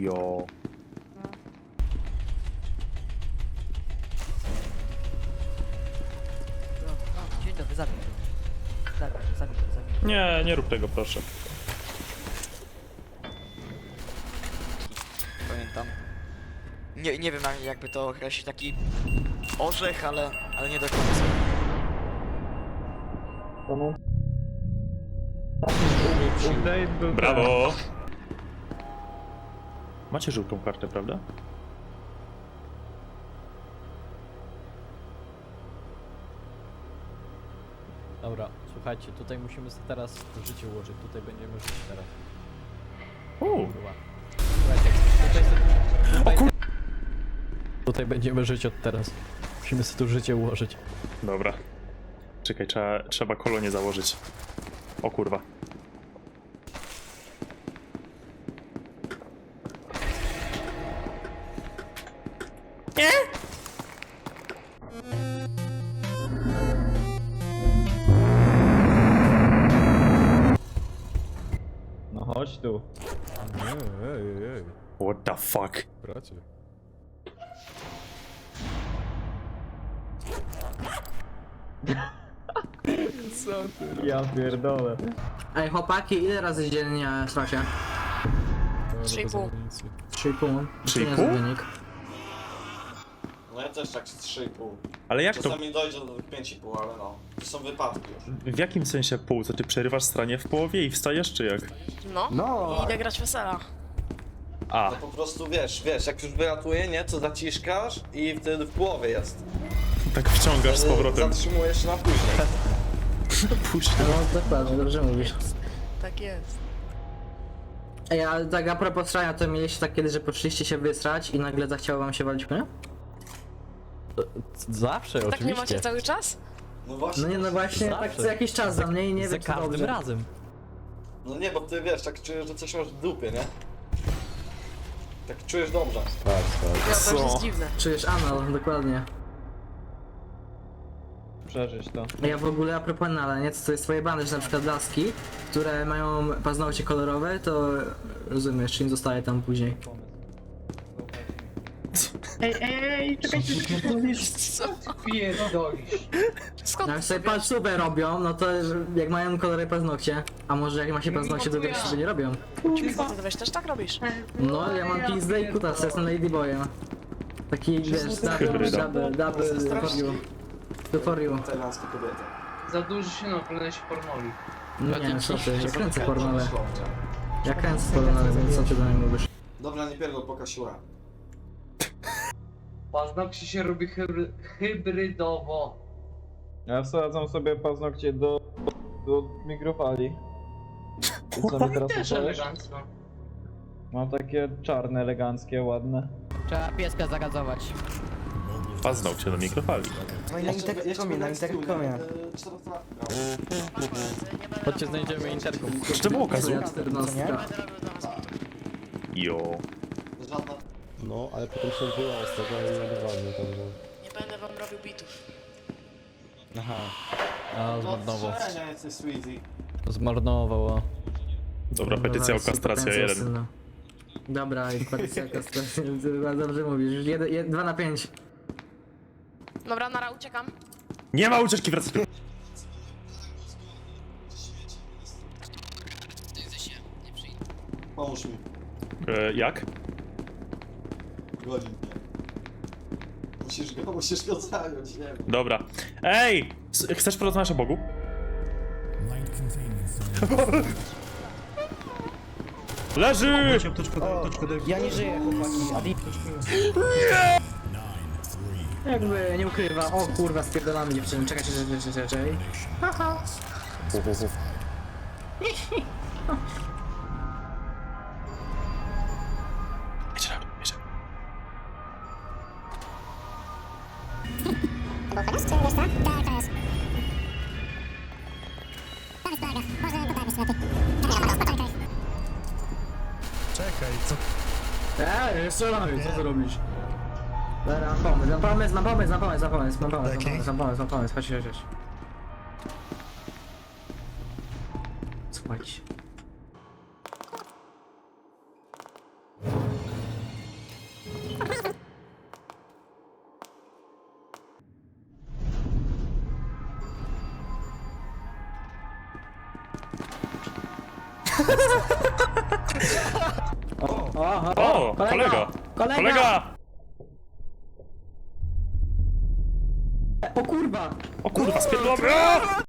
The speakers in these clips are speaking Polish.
Jo. Dzień dobry, zabij go. Zabij go, zabij go, zabij go. Nie, nie rób tego, proszę. Pamiętam. Nie, nie wiem jak- jakby to określić, taki orzech, ale, ale nie do końca. Brawo! Macie żółtą kartę, prawda? Dobra, słuchajcie, tutaj musimy sobie teraz życie ułożyć. Tutaj będziemy żyć teraz. Uuu. Kurwa. Słuchajcie, tutaj sobie... Tutaj, kur- tutaj będziemy żyć od teraz. Musimy sobie tu życie ułożyć. Dobra. Czekaj, trzeba, trzeba kolonię założyć. O kurwa. No chodź tu. Ej, ej, ej. What the fuck? Bracie. Ja pierdolę. Ej, chłopaki, ile razy dziennie stracie? Trzy i pół. 3,5. Trzy i nie pół? wynik. Też tak z 3,5. Ale jak to? Czasami dojdzie do tych 5,5, ale no. To są wypadki już. W jakim sensie pół? Co ty przerywasz stranie w połowie i wstajesz, czy jak? No. No. I idę grać wesela. A, No po prostu wiesz, wiesz, jak już wyratuje, nie? To zaciskasz i wtedy w połowie jest. tak wciągasz z Wtedy powrotem. Zatrzymujesz na później. Puść. No dokładnie, dobrze mówisz. Tak jest. Ej, ale tak a propos strania, to mieliście tak kiedyś, że poszliście się wysrać i nagle zachciało wam się walić mnie? Zawsze, Tak nie oczywiście. macie cały czas? No właśnie. No nie, no właśnie, Zawsze. tak co jakiś czas za mnie i nie Za wiem, czy każdym dobrze. razem. No nie, bo ty wiesz, tak czujesz, że coś masz w dupie, nie? Tak czujesz dobrze. Ja, to już Co? jest dziwne. Czujesz anal, dokładnie. Przeżyć to. Ja w ogóle a propos anala, nie? To jest twoje bany, że na przykład laski, które mają paznokcie kolorowe, to rozumiesz, czy im zostaje tam później. Skąd Jak ty sobie sobie? palcówę robią, no to jak mają kolory paznokcie, a może jak ma się paznokcie, to wiesz, że nie robią. Skąd ty weź też tak robisz? No, ja mam pizdę i kutas, jestem ladyboyem. Taki, wiesz, double, double, double, for you. Do for you. Tajlandzkie kobiety. Za dużo się naoglądałeś pornoli. Nie, co ty, ja kręcę pornole. Ja kręcę pornole, więc co ty do mnie mówisz? Dobra, nie pierdol, pokaż siłę. Paznokcie się robi hybry hybrydowo. Ja wsadzam sobie paznokcie do, do mikrofali. Co mi teraz Też opowiesz? elegancko. Mam takie czarne, eleganckie, ładne. Trzeba pieska zagazować. Paznokcie do mikrofali. No i na interkomie, na interkomie. Chodźcie, znajdziemy interkom. Czy to było kazu? Ja 14. Jo. Żadna... No, ale potem są wyjazd, z tego nie nagrywamy, także... Nie będę wam robił bitów. Aha. A, zmarnował. Jesteś o. Dobra, petycja o kastracja 1. No. Dobra, i petycja o kastracja, dobrze mówisz, już jed, jed, 2 na 5. Dobra, nara, uciekam. Nie ma ucieczki, wracaj tu. Pomóż mi. E, jak? Godzin mnie. Musisz go, musisz go zająć, nie wiem. Dobra. Ej! s- Chcesz porozmawiać o Bogu? Leży! Ja nie żyję, chłopaki. Adi... Jakby nie ukrywa, o kurwa, spierdolamy dziewczyny, czekajcie, czekajcie, czekajcie, czekajcie. Jedź cztery, strzelamy, co zrobić? Dobra, mam pomysł, mam pomysł, mam pomysł, mam pomysł, mam pomysł, mam pomysł, mam pomysł, mam pomysł, mam pomysł, chodź, chodź, chodź. Słuchajcie. Oho, O, kolega! Kolega! Kolega! O kurwa! O kurwa, spierdolamy! Aaa!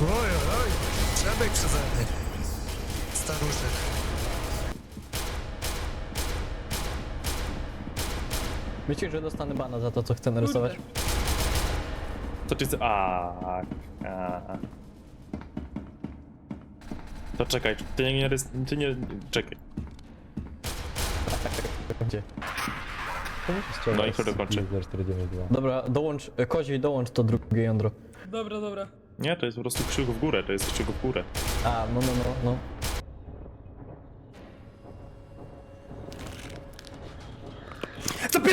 Oj, oj, trzeba przeze mnie. Staruszek. Myślisz, że dostanę bana za to, co chcę narysować? To ty... A, a. To czekaj, ty nie, nie, rys- ty nie... Czekaj. Gdzie? No i kto dokończy? 492. Dobra, dołącz, e, Kozi, dołącz to drugie jądro. Dobra, dobra. Nie, to jest po prostu krzyk w górę, to jest krzyk w górę. A, no, no, no, no.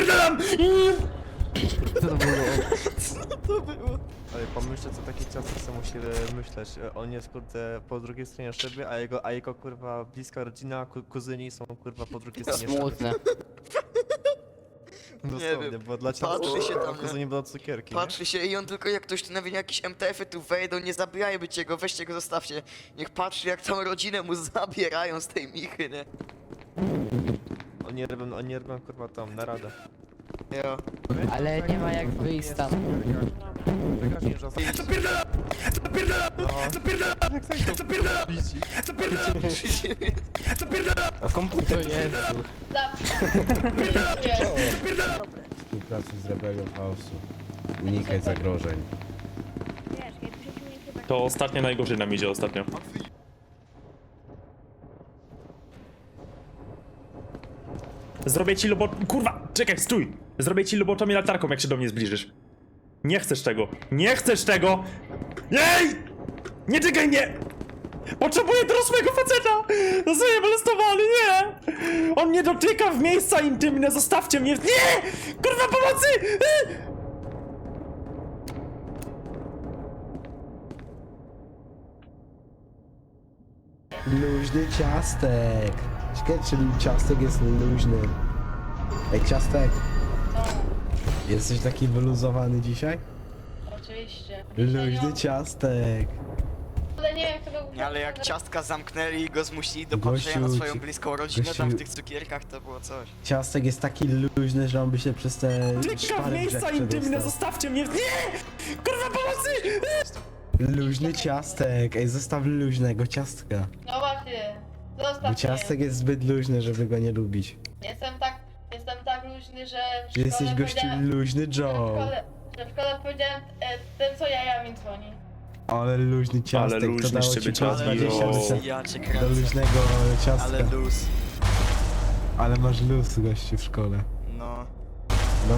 Zapierdalam! Ale pomyślcie, co taki czas co musi e, myśleć. E, On jest kurde po drugiej stronie szyby, a jego, a jego kurwa bliska rodzina, ku, kuzyni są kurwa po drugiej stronie szyby. Smutne. Dosłownie, wiem. bo dla ciebie Patrzy się tam, nie? kuzyni będą cukierki, nie? Patrzy się i on tylko jak ktoś tu nawet jakieś MTF-y tu wejdą, nie zabijajcie go, weźcie go, zostawcie. Niech patrzy jak tą rodzinę mu zabierają z tej michy, nie? Oni robią, oni robią kurwa tam naradę. Jo. Ale nie ma jak wyjść że Zapierdala! Zapierdala! Zapierdala! Chcesz to widzi. To jest. Współpracy z rebelią chaosu. Unikaj zagrożeń. To ostatnio najgorzej nam idzie ostatnio. Zrobię ci. Kurwa! Czekaj, stój! Zrobię ci lobotomię latarką, jak się do mnie zbliżysz. Nie chcesz tego! Nie chcesz tego! Jej! Nie tykaj mnie! Potrzebuję dorosłego faceta! Zostaję molestowany, nie! On mnie dotyka w miejsca intymne, zostawcie mnie! Nie! Kurwa, pomocy! Luźny ciastek. Ciekawe, czy ciastek jest luźny. Ej, ciastek. Jesteś taki wyluzowany dzisiaj? Oczywiście. Luźny ciastek. Ale nie wiem, kto go Ale jak ciastka zamknęli i go zmusili do Gościu, patrzenia na swoją ci- bliską rodzinę tam w gościu- tych cukierkach, to było coś. Ciastek jest taki luźny, że on by się przez te w szpary miejsca brzeg intymne, zostawcie mnie! Nie! Kurwa, pomocy! Luźny ciastek. Ej, zostaw luźnego ciastka. No. Zostaw Bo ciastek jest zbyt luźny, żeby go nie lubić. Jestem tak, jestem tak luźny, że w Ty jesteś gościu luźny Joe. że w szkole powiedziałem e, ten co jajami dzwoni. Ale luźny ciastek, to luźny dało z ci plus ciastek, 20 jo. do- Ja cię do kręcę. luźnego ciastka. Ale luz. Ale masz luz gościu w szkole. No. No,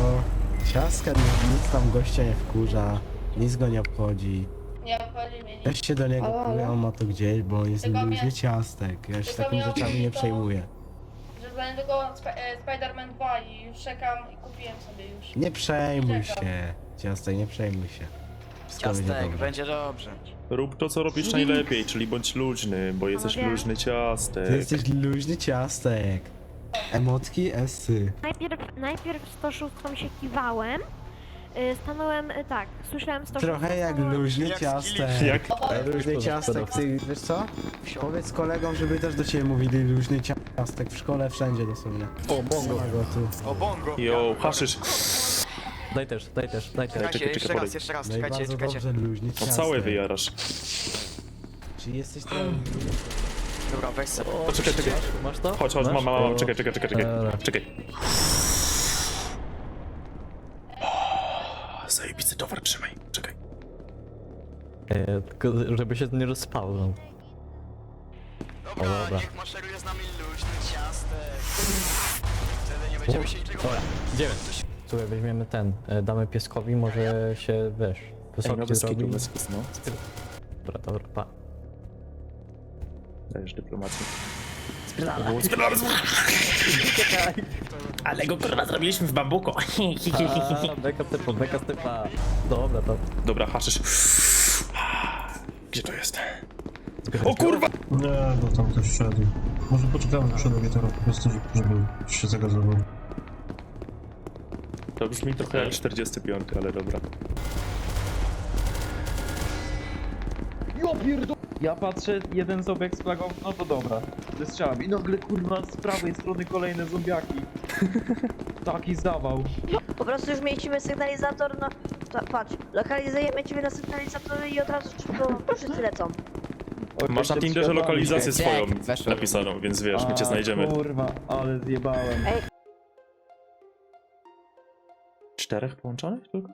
ciastka nic, nic tam gościa nie wkurza, nic go nie obchodzi. Nie obchodzi mnie nic. Ja się do niego Ale, ale. kuję, on ma to gdzieś, bo on jest Tylko luźny mnie- ciastek. Ja się tylko takimi mnie rzeczami obchodzi nie to- przejmuję. Że za niedługo Sp- e, Spider-Man 2 i już czekam i kupiłem sobie już. Nie przejmuj Czekam. się, ciastek, nie przejmuj się. Wszystko będzie Ciastek, dobrze. będzie dobrze. Rób to, co robisz najlepiej, czyli bądź luźny, bo jesteś wiem. luźny ciastek. Ty jesteś luźny ciastek. Emotki, esy. Najpierw, najpierw 106 się kiwałem. Y, stanąłem y, tak, słyszałem 106. Trochę jak luźny Jak ciastek. Jak? Luźny ciastek, ty wiesz co? Powiedz kolegom, żeby też do ciebie mówili luźny ciastek w szkole, wszędzie dosłownie. O, bongo. Tu. O bongo. Yo, haszysz. Daj też, daj też, daj też. Czekajcie, czekaj, jeszcze czekaj, raz, jeszcze raz, No i czekajcie, bardzo czekajcie. dobrze, luźny No ciastek. całe wyjarasz. Czy jesteś trochę... Dobra, weź sobie. To czekaj, czekaj. Masz to? Chodź, chodź, Masz? mam, mam, mam, To- czekaj, czekaj, czekaj, czekaj. Czekaj. E, tylko żeby się nie rozpałał. Dobra, O, dobra. niech maszeruje z nami luźny ciastek. Wtedy nie będziemy się niczego Dobra, idziemy. Słuchaj, weźmiemy ten, e, damy pieskowi, może się, wiesz, Ej, wysoki no bez zrobi. kitu, bez kitu, no. Dobra, dobra, pa. Dajesz dyplomację. Ale go kurwa zrobiliśmy w bambuko. A, beka typa, beka typa. Dobra, to Dobra, haszysz. Gdzie to jest? O kurwa! Nie, bo tam ktoś wszedł. Może poczekamy przed edytorem po prostu, żeby się zagazował. To brzmi trochę jak 45, ale dobra. Ja patrzę, jeden zobieg z flagą, no to dobra. Zestrzelam. I nagle kurwa z prawej strony kolejne zombiaki. Taki zawał. Po prostu już mieliśmy sygnalizator, no patrz, lokalizujemy ciebie na sygnalizator i od razu szybko wszyscy lecą. Oj, Masz na Tinderze lokalizację swoją Jak? Weszło. napisaną, więc wiesz, my cię A, znajdziemy. Kurwa, ale zjebałem. Czterech połączonych tylko?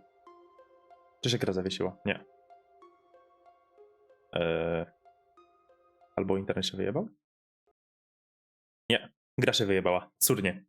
Czy się gra zawiesiła? Nie. Eee... Albo internet się wyjebał? Nie. Gra się wyjebała. Cudnie.